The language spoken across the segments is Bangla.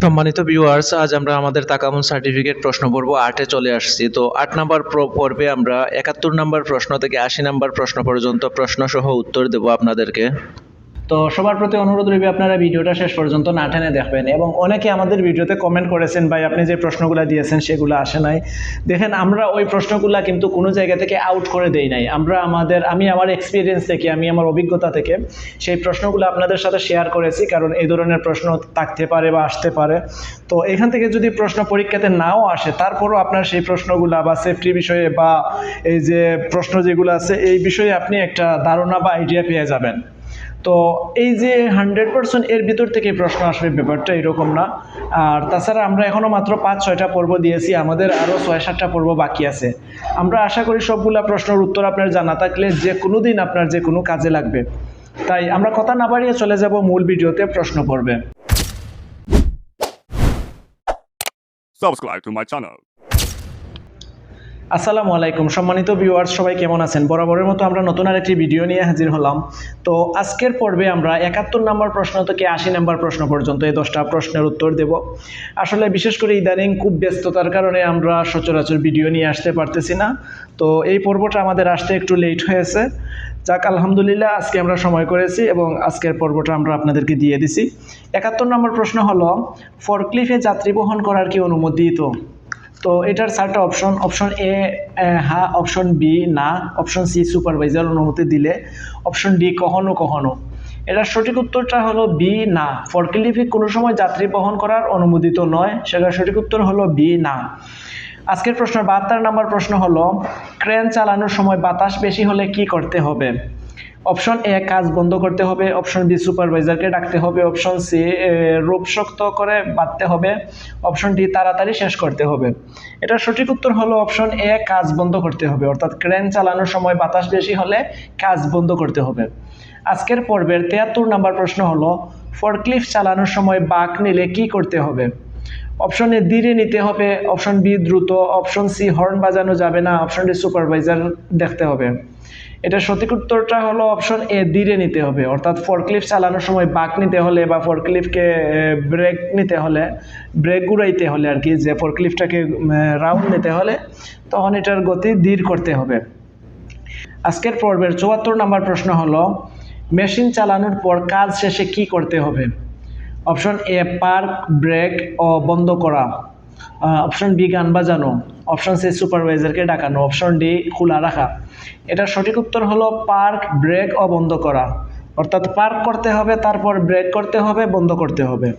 সম্মানিত ভিউয়ার্স আজ আমরা আমাদের তাকামুন সার্টিফিকেট প্রশ্ন পর্ব আটে চলে আসছি। তো আট নাম্বার প্র- পর্বে আমরা একাত্তর নাম্বার প্রশ্ন থেকে আশি নাম্বার প্রশ্ন পর্যন্ত প্রশ্ন সহ উত্তর দেব আপনাদেরকে। তো সবার প্রতি অনুরোধ রইবে আপনারা ভিডিওটা শেষ পর্যন্ত না টেনে দেখবেন। এবং অনেকে আমাদের ভিডিওতে কমেন্ট করেছেন, ভাই, আপনি যে প্রশ্নগুলো দিয়েছেন সেগুলো আসে নাই। দেখেন, আমরা ওই প্রশ্নগুলো কিন্তু কোনো জায়গা থেকে আউট করে দেই নাই। আমরা আমাদের, আমি আমার এক্সপিরিয়েন্স থেকে, আমি আমার অভিজ্ঞতা থেকে সেই প্রশ্নগুলো আপনাদের সাথে শেয়ার করেছি, কারণ এই ধরনের প্রশ্ন থাকতে পারে বা আসতে পারে। তো এখান থেকে যদি প্রশ্ন পরীক্ষাতে নাও আসে, তারপরও আপনার সেই প্রশ্নগুলো বা সেফটি বিষয়ে বা এই যে প্রশ্ন যেগুলো আছে, এই বিষয়ে আপনি একটা ধারণা বা আইডিয়া পেয়ে যাবেন। তো এই যে হান্ড্রেড পার্সেন্ট এর ভিতর থেকে প্রশ্ন আসবে, ব্যাপারটা এরকম না। আর তাছাড়া আমরা এখনও মাত্র পাঁচ ছয়টা পর্ব দিয়েছি, আমাদের আরও ছয় সাতটা পর্ব বাকি আছে। আমরা আশা করি সবগুলা প্রশ্নের উত্তর আপনার জানা থাকলে যে কোনো দিন আপনার যে কোনো কাজে লাগবে। তাই আমরা কথা না বাড়িয়ে চলে যাব মূল ভিডিওতে, প্রশ্ন পড়বে subscribe to my channel. আসসালামু আলাইকুম। সম্মানিত ভিউয়ার্স সবাই কেমন আছেন? বরাবরের মতো আমরা নতুন আরেকটি ভিডিও নিয়ে হাজির হলাম। তো আজকের পর্বে আমরা একাত্তর নম্বর প্রশ্ন থেকে আশি নম্বর প্রশ্ন পর্যন্ত এই দশটা প্রশ্নের উত্তর দেব। আসলে বিশেষ করে ইদানিং খুব ব্যস্ততার কারণে আমরা সচরাচর ভিডিও নিয়ে আসতে পারতেছি না। তো এই পর্বটা আমাদের আসতে একটু লেট হয়েছে। যাক, আলহামদুলিল্লাহ, আজকে আমরা সময় করেছি এবং আজকের পর্বটা আমরা আপনাদেরকে দিয়ে দিছি। একাত্তর নম্বর প্রশ্ন হলো ফরক্লিফে যাত্রী বহন করার কি অনুমোদিত তো এটার চারটা অপশন অপশন এ হ্যাঁ অপশন বি না অপশন সি সুপারভাইজার অনুমতি দিলে অপশন ডি কখনো কখনো। এটার সঠিক উত্তরটা হলো বি না। ফরকিলিফি কোনো সময় যাত্রী বহন করার অনুমোদিত নয়, সেটার সঠিক উত্তর হলো বি না। আজকের প্রশ্ন, বাহাত্তর নম্বর প্রশ্ন হলো, ক্রেন চালানোর সময় বাতাস বেশি হলে কি করতে হবে? অপশন এ, কাজ বন্ধ করতে হবে। অপশন বি, সুপারভাইজারকে ডাকতে হবে। অপশন সি রূপ শক্ত করে বাঁধতে হবে। অপশন ডি, তাড়াতাড়ি শেষ করতে হবে। এটার সঠিক উত্তর হলো অপশন এ, কাজ বন্ধ করতে হবে। অর্থাৎ ক্রেন চালানোর সময় বাতাস বেশি হলে কাজ বন্ধ করতে হবে। আজকের পর্বের তেয়াত্তর নাম্বার প্রশ্ন হলো, ফরক্লিফ চালানোর সময় বাঁক নিলে কি করতে হবে? অপশন এ নিতে হবে। অপশন বি দ্রুত। অপশন সি হর্ন বাজানো যাবে না। অপশন ডি সুপারভাইজার দেখতে হবে। এটা সঠিক উত্তরটা হলো অপশন এ ধীরে নিতে হবে। অর্থাৎ ফরক্লিফ চালানোর সময় বাঁক নিতে হলে বা ফরক্লিফকে ব্রেক নিতে হলে ব্রেক ঘুরাইতে হলে আর কি, যে ফরক্লিফটাকে রাউন্ড নিতে হলে, তখন এটার গতি ধীর করতে হবে। আজকের পর্বের চুয়াত্তর নম্বর প্রশ্ন হলো মেশিন চালানোর পর কাজ শেষে কি করতে হবে? অপশন এ পার্ক ব্রেক ও বন্ধ করা। অপশন বি, গান বাজানো। অপশন সি, সুপারভাইজারকে ডাকানো। অপশন ডি, খোলা রাখা। এটার সঠিক উত্তর হলো পার্ক, ব্রেক ও বন্ধ করা। অর্থাৎ পার্ক করতে হবে, তারপর ব্রেক করতে হবে, বন্ধ করতে হবে।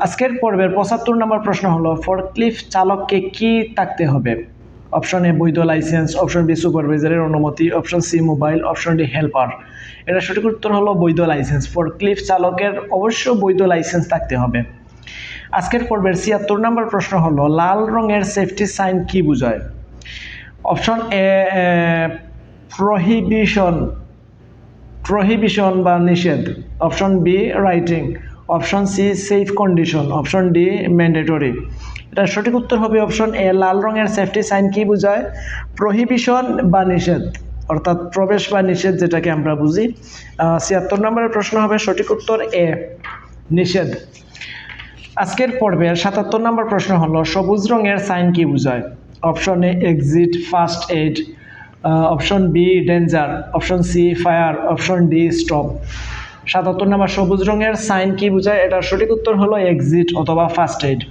আজকের পর্বের পঁচাত্তর নম্বর প্রশ্ন হলো, ফরক্লিফ চালককে কি থাকতে হবে? অপশন এ বৈধ লাইসেন্স অপশন বি সুপারভাইজারের অনুমতি. Option C mobile option D helper এটা সঠিক উত্তর হলো বৈধ লাইসেন্স ফর ক্লিফ চালকের অবশ্য বৈধ লাইসেন্স থাকতে হবে। আজকের পর্বের ছিয়াত্তর নম্বর প্রশ্ন হলো, লাল রঙের সেফটি সাইন কি বোঝায়? অপশন এ প্রহিবিশন প্রহিবিশন বা নিষেধ। Option B writing option C safe condition option D mandatory এটা সঠিক উত্তর হবে অপশন এ লাল রঙের সেফটি সাইন কি বোঝায়? প্রহিবিশন বা নিষেধ, অর্থাৎ প্রবেশ বা নিষেধ যেটাকে আমরা বুঝি। ছিয়াত্তর নম্বরের প্রশ্ন হবে সঠিক উত্তর এ নিষেধ। আজকের পর্বের সাতাত্তর নম্বর প্রশ্ন হলো, সবুজ রঙের সাইন কি বোঝায়? Option A exit first aid option B danger option C fire option D stop সাতাত্তর নম্বর, সবুজ রঙের সাইন কি বোঝায়? এটার সঠিক উত্তর হলো এক্সিট অথবা ফার্স্ট এইড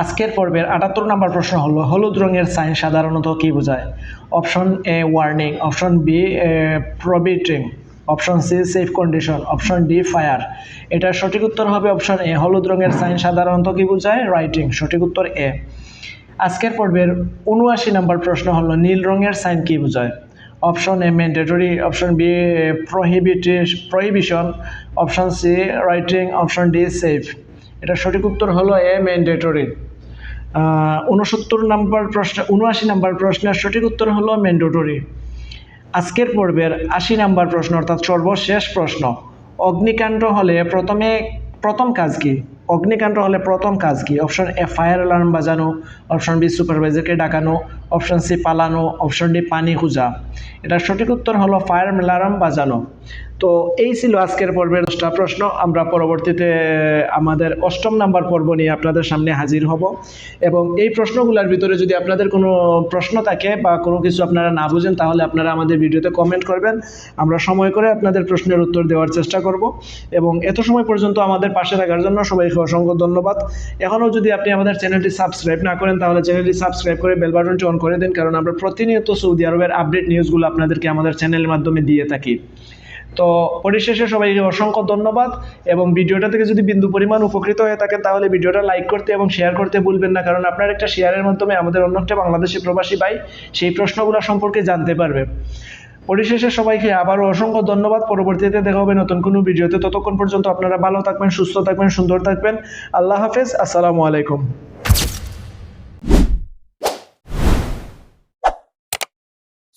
আজকের পর্বের আটাত্তর নম্বর প্রশ্ন হলো, হলুদ রঙের সাইন সাধারণত কি বোঝায়? Option A warning option B prohibiting option C safe condition option D fire এটার সঠিক উত্তর হবে অপশন এ, হলুদ রঙের সাইন সাধারণত কি বোঝায়? রাইটিং সঠিক উত্তর এ। আজকের পর্বের উনআশি নম্বর প্রশ্ন হলো, নীল রঙের সাইন কি বোঝায়? Option A mandatory option B prohibits prohibition option C writing option D safe এটা সঠিক উত্তর হলো এ ম্যান্ডেটরি উনসত্তর নাম্বার প্রশ্ন উনআশি নাম্বার প্রশ্নের সঠিক উত্তর হলো ম্যান্ডেটরি আজকের পর্বের আশি নাম্বার প্রশ্ন অর্থাৎ সর্বশেষ প্রশ্ন, অগ্নিকাণ্ড হলে প্রথমে প্রথম কাজ কি? অগ্নিকাণ্ড হলে প্রথম কাজ কি? অপশন এ, ফায়ার অ্যালার্ম বাজানো, অপশন বি, সুপারভাইজারকে ডাকানো অপশন সি পালানো, অপশন ডি পানি খুঁজা। এটার সঠিক উত্তর হলো ফায়ার অ্যালার্ম বাজানো। তো এই ছিল আজকের পর্বের দশটা প্রশ্ন। আমরা পরবর্তীতে আমাদের অষ্টম নাম্বার পর্ব নিয়ে আপনাদের সামনে হাজির হব। এবং এই প্রশ্নগুলোর ভিতরে যদি আপনাদের কোনো প্রশ্ন থাকে বা কোনো কিছু আপনারা না বুঝেন, তাহলে আপনারা আমাদের ভিডিওতে কমেন্ট করবেন। আমরা সময় করে আপনাদের প্রশ্নের উত্তর দেওয়ার চেষ্টা করব। এবং এত সময় পর্যন্ত আমাদের পাশে থাকার জন্য সবাইকে অসংখ্য ধন্যবাদ। এখনও যদি আপনি আমাদের চ্যানেলটি সাবস্ক্রাইব না করেন, তাহলে চ্যানেলটি সাবস্ক্রাইব করে বেল বাটনটি অন করে দিন, কারণ আমরা প্রতিনিয়ত সৌদি আরবের আপডেট নিউজগুলো আপনাদেরকে আমাদের চ্যানেলের মাধ্যমে দিয়ে থাকি। তো পরিশেষে সবাইকে অসংখ্য ধন্যবাদ, এবং ভিডিওটা থেকে যদি বিন্দু পরিমাণ উপকৃত হয়ে থাকেন, তাহলে ভিডিওটা লাইক করতে এবং শেয়ার করতে ভুলবেন না, কারণ আপনার একটা শেয়ারের মাধ্যমে আমাদের অন্য একটা বাংলাদেশি প্রবাসী ভাই সেই প্রশ্নগুলো সম্পর্কে জানতে পারবে। পরিশেষে সবাইকে আবারও অসংখ্য ধন্যবাদ, পরবর্তীতে দেখা হবে নতুন কোনো ভিডিওতে। ততক্ষণ পর্যন্ত আপনারা ভালো থাকবেন, সুস্থ থাকবেন, সুন্দর থাকবেন। আল্লাহ হাফেজ, আসসালামু আলাইকুম।